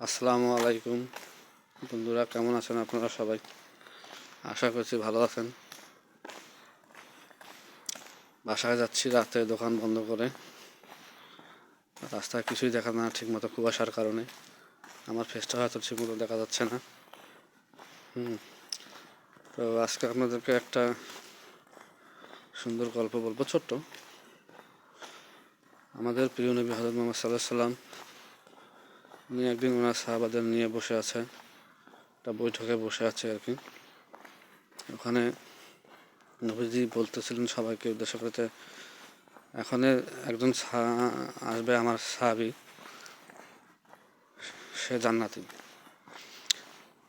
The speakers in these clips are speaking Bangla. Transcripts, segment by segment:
আসসালামু আলাইকুম। বন্ধুরা, কেমন আছেন আপনারা সবাই? আশা করছি ভালো আছেন। বাসায় যাচ্ছি, রাতে দোকান বন্ধ করে। রাস্তায় কিছুই দেখা না ঠিক মতো কুয়াশার কারণে। আমার ফেসটা হয়তো ঠিক মতো দেখা যাচ্ছে না। হুম। তো আজকে আপনাদেরকে একটা সুন্দর গল্প বলব, ছোট্ট। আমাদের প্রিয় নবী হজরত মোহাম্মদ সাল্লাহ সাল্লাম উনি একদিন ওনার সাহাবাদের নিয়ে বসে আছে, একটা বৈঠকে বসে আছে আর কি। ওখানে নবীজি বলতেছিলেন সবাইকে উদ্দেশ্য করতে এখন একজন আসবে আমার সাহাবি, সে জান্নাতি।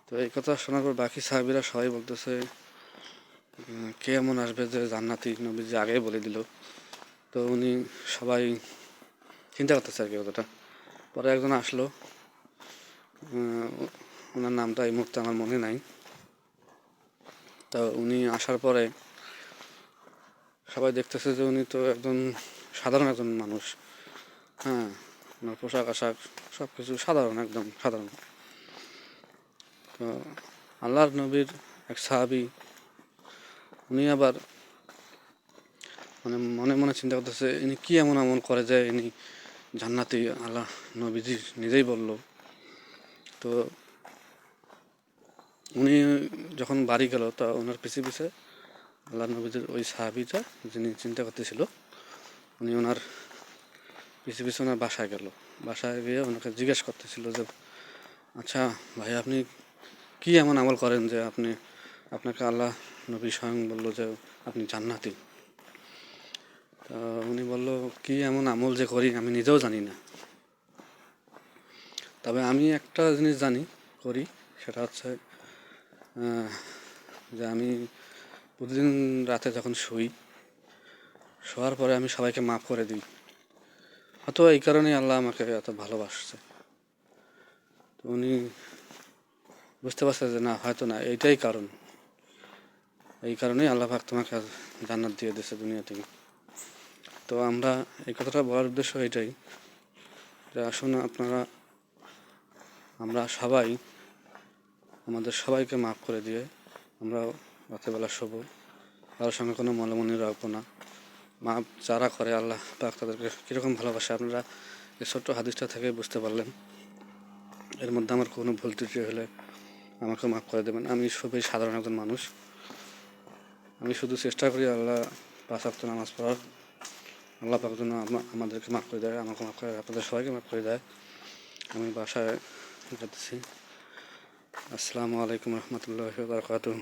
তো এই কথা শোনার পর বাকি সাহাবিরা সবাই বলতেছে কে এমন আসবে যে জান্নাতি? নবীজি আগেই বলে দিল। তো উনি সবাই চিন্তা করতেছে আর কি কথাটা। পরে একজন আসলো। ওনার নামটা এই মুহূর্তে আমার মনে নাই। তো উনি আসার পরে সবাই দেখতেছে যে উনি তো একজন সাধারণ একজন মানুষ। হ্যাঁ ওনার পোশাক আশাক সব কিছু সাধারণ, একদম সাধারণ। তো আল্লাহর নবীর এক সাহাবি, উনি আবার মানে মনে মনে চিন্তা করতেছে, ইনি কি এমন এমন করে যে ইনি জান্নাতি আল্লাহ নবীজি নিজেই বলল। তো উনি যখন বাড়ি গেল, তা ওনার পিছিয়ে পিছে আল্লাহ নবীজির ওই সাহাবিটা, যিনি চিন্তা করতেছিল, উনি ওনার পিছিয়ে পিছে ওনার বাসায় গেল। বাসায় গিয়ে ওনাকে জিজ্ঞেস করতেছিল যে আচ্ছা ভাই, আপনি কি এমন আমল করেন যে আপনি, আপনাকে আল্লাহ নবী স্বয়ং বলল যে আপনি জান্নাতি? তা উনি বলল, কি এমন আমল যে করি, আমি নিজেও জানি না। তবে আমি একটা জিনিস জানি, করি, সেটা হচ্ছে যে আমি প্রতিদিন রাতে যখন শুই, শোয়ার পরে আমি সবাইকে মাফ করে দিই। হয়তো এই কারণেই আল্লাহ আমাকে এত ভালোবাসছে। তো উনি বুঝতে পারছে যে না, হয়তো না, এইটাই কারণ। এই কারণেই আল্লাহ পাক তোমাকে জান্নাত দিয়ে দিয়েছে দুনিয়া থেকে। তো আমরা এই কথাটা বলার উদ্দেশ্য এটাই যে আসুন আপনারা, আমরা সবাই, আমাদের সবাইকে মাফ করে দিয়ে আমরা রাতেরবেলা শোব। কারোর সঙ্গে কোনো মলমনি রাখব না। মাপ যারা করে, আল্লাহ পাক তাদেরকে কীরকম ভালোবাসে। আপনারা এই ছোট্ট হাদিসটা থেকে বুঝতে পারলেন। এর মধ্যে আমার কোনো ভুল ত্রুটি হলে আমাকে মাফ করে দেবেন। আমি সবই সাধারণ একজন মানুষ। আমি শুধু চেষ্টা করি আল্লাহ পাঁচ নামাজ পড়ার। আল্লাহ পাক যেন আমাদেরকে মাফ করে দেয়, আমাকে মাফ করে আপনাদের সবাইকে মাফ করে দেয়। আমি বাসায় যাচ্ছি আসসালামু আলাইকুম রহমতুল্লাহ বারকাতুহ।